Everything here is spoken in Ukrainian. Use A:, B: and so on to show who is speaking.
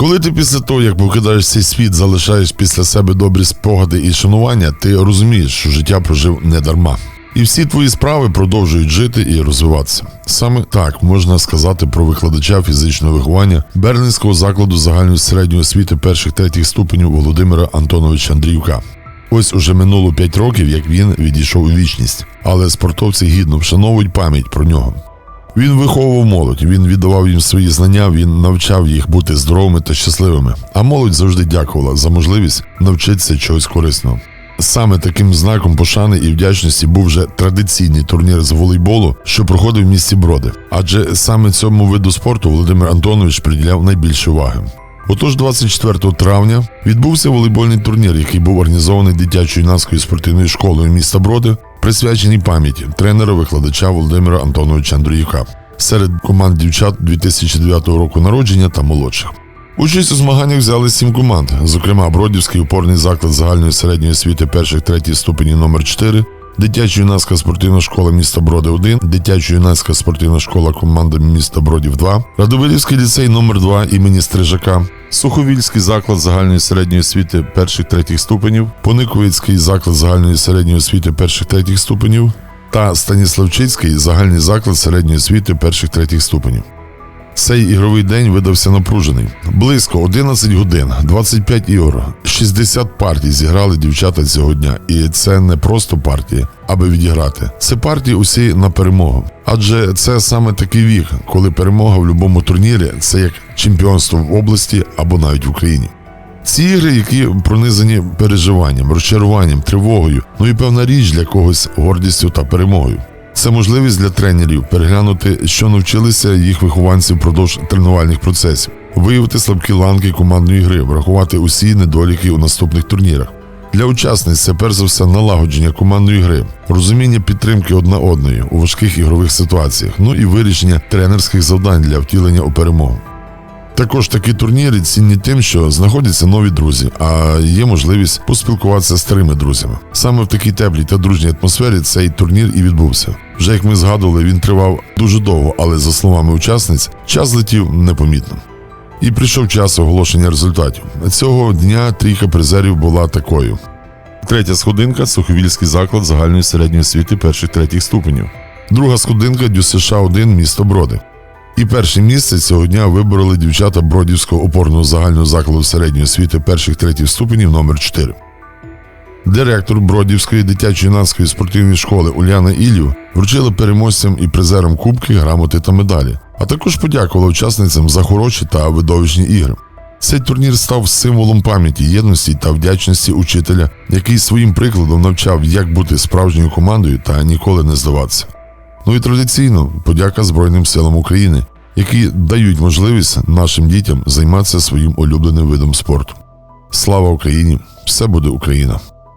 A: Коли ти після того, як покидаєш цей світ, залишаєш після себе добрі спогади і шанування, ти розумієш, що життя прожив не дарма. І всі твої справи продовжують жити і розвиватися. Саме так можна сказати про викладача фізичного виховання Берлінського закладу загальної середньої освіти перших третіх ступенів Володимира Антоновича Андріюка. Ось уже минуло 5 років, як він відійшов у вічність, але спортовці гідно вшановують пам'ять про нього. Він виховував молодь, він віддавав їм свої знання, він навчав їх бути здоровими та щасливими. А молодь завжди дякувала за можливість навчитися чогось корисного. Саме таким знаком пошани і вдячності був вже традиційний турнір з волейболу, що проходив в місті Броди. Адже саме цьому виду спорту Володимир Антонович приділяв найбільше уваги. Отож, 24 травня відбувся волейбольний турнір, який був організований дитячою юнацькою спортивною школою міста Броди, присвячений пам'яті тренера-викладача Володимира Антоновича Андріюка серед команд дівчат 2009 року народження та молодших. Участь у змаганнях взяли сім команд, зокрема Бродівський опорний заклад загальної середньої освіти перших третій ступені номер 4 Дитячо-юнацька спортивна школа міста Броди 1, дитячо-юнацька спортивна школа команди міста Бродів 2, Радовилівський ліцей номер 2 імені Стрижака, Суховільський заклад загальної середньої освіти перших третіх ступенів, Пониковицький заклад загальної середньої освіти перших третіх ступенів та Станіславчицький загальний заклад середньої освіти перших третіх ступенів. Цей ігровий день видався напружений. Близько 11 годин, 25 ігор, 60 партій зіграли дівчата цього дня. І це не просто партії, аби відіграти. Це партії усі на перемогу. Адже це саме такий вік, коли перемога в будь-якому турнірі це як чемпіонство в області або навіть в Україні. Ці ігри, які пронизані переживанням, розчаруванням, тривогою, ну і певна річ для когось гордістю та перемогою. Це можливість для тренерів переглянути, що навчилися їх вихованці впродовж тренувальних процесів, виявити слабкі ланки командної гри, врахувати усі недоліки у наступних турнірах. Для учасниць це перш за все налагодження командної гри, розуміння підтримки одна одної у важких ігрових ситуаціях, ну і вирішення тренерських завдань для втілення у перемогу. Також такі турніри цінні тим, що знаходяться нові друзі, а є можливість поспілкуватися з старими друзями. Саме в такій теплій та дружній атмосфері цей турнір і відбувся. Вже як ми згадували, він тривав дуже довго, але за словами учасниць, час летів непомітно. І прийшов час оголошення результатів. Цього дня трійка призерів була такою: третя сходинка Суховільський заклад загальної середньої освіти перших третіх ступенів. Друга сходинка ДЮСШ 1 місто Броди. І перше місце цього дня вибороли дівчата Бродівського опорного загального закладу середньої освіти перших третіх ступенів номер 4 Директор Бродівської дитячо-юнацької спортивної школи Уляна Ілів вручила переможцям і призерам кубки, грамоти та медалі, а також подякувала учасницям за хороші та видовищні ігри. Цей турнір став символом пам'яті, єдності та вдячності учителя, який своїм прикладом навчав, як бути справжньою командою та ніколи не здаватися. Ну і традиційно подяка Збройним силам України, які дають можливість нашим дітям займатися своїм улюбленим видом спорту. Слава Україні! Все буде Україна!